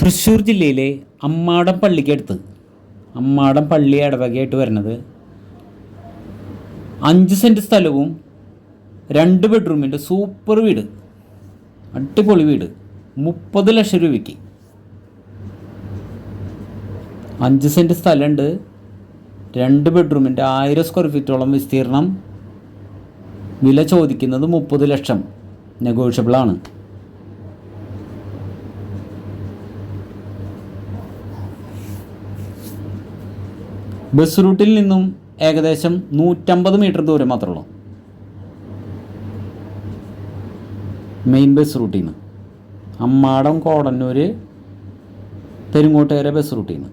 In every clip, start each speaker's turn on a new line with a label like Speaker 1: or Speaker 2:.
Speaker 1: തൃശ്ശൂർ ജില്ലയിലെ അമ്മാടം പള്ളിക്കടുത്ത് അമ്മാടം പള്ളി ഇടവകയായിട്ട് വരുന്നത്. അഞ്ച് സെന്റ് സ്ഥലവും രണ്ട് ബെഡ്റൂമിന്റെ സൂപ്പർ വീട്. അടിപൊളി വീട്. മുപ്പത് ലക്ഷം രൂപയ്ക്ക്. അഞ്ച് സെന്റ് സ്ഥലമുണ്ട്. രണ്ട് ബെഡ്റൂമിന്റെ ആയിരം സ്ക്വയർ ഫീറ്റോളം വിസ്തീർണം. വില ചോദിക്കുന്നത് മുപ്പത് ലക്ഷം. നെഗോഷ്യബിളാണ് ബസ് റൂട്ടിൽ നിന്നും ഏകദേശം നൂറ്റമ്പത് മീറ്റർ ദൂരം മാത്രമേ ഉള്ളൂ. മെയിൻ ബസ് റൂട്ടിൽ നിന്ന്. അമ്മാടം കോടന്നൂർ പെരുങ്ങോട്ടുകര ബസ് റൂട്ടിൽ നിന്ന്.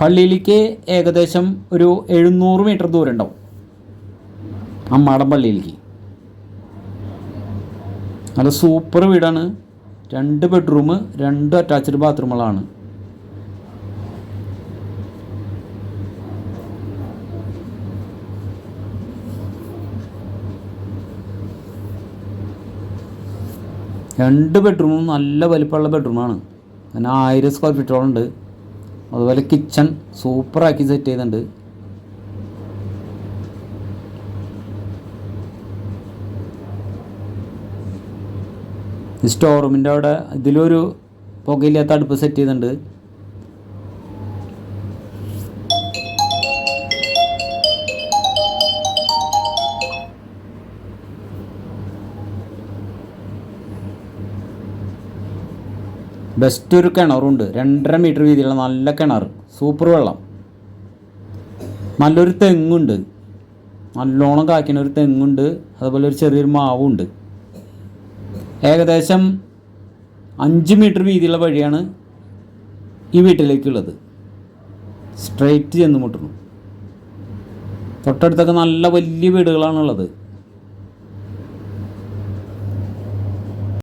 Speaker 1: പള്ളിയിലേക്ക് ഏകദേശം ഒരു എഴുന്നൂറ് മീറ്റർ ദൂരം ഉണ്ടാവും. അമ്മാടം പള്ളിയിലേക്ക്. നല്ല സൂപ്പർ വീടാണ്. രണ്ട് ബെഡ്റൂം രണ്ട് അറ്റാച്ച്ഡ് ബാത്റൂമുകളാണ് രണ്ട് ബെഡ്റൂമും നല്ല വലിപ്പമുള്ള ബെഡ്റൂമാണ് അങ്ങനെ ആയിരം സ്ക്വയർ ഫീറ്റോളം ഉണ്ട്. അതുപോലെ കിച്ചൺ സൂപ്പറാക്കി സെറ്റ് ചെയ്തിട്ടുണ്ട്. സ്റ്റോർ റൂമിന്റെ അവിടെ ഇതിലൊരു പുകയില്ലാത്ത അടുപ്പ് സെറ്റ് ചെയ്തിട്ടുണ്ട്. ബെസ്റ്റ് ഒരു കിണറുണ്ട് രണ്ടര മീറ്റർ വീതിയുള്ള നല്ല കിണർ. സൂപ്പർ വെള്ളം. നല്ലൊരു തെങ്ങുണ്ട് നല്ലോണം കായ്ക്കുന്ന ഒരു തെങ്ങുണ്ട് അതുപോലെ ഒരു ചെറിയൊരു മാവുണ്ട് ഏകദേശം അഞ്ച് മീറ്റർ വീതിയുള്ള വഴിയാണ് ഈ വീട്ടിലേക്കുള്ളത്. സ്ട്രെയിറ്റ് ചെന്ന് മുട്ടുന്നു. തൊട്ടടുത്തൊക്കെ നല്ല വലിയ വീടുകളാണുള്ളത്.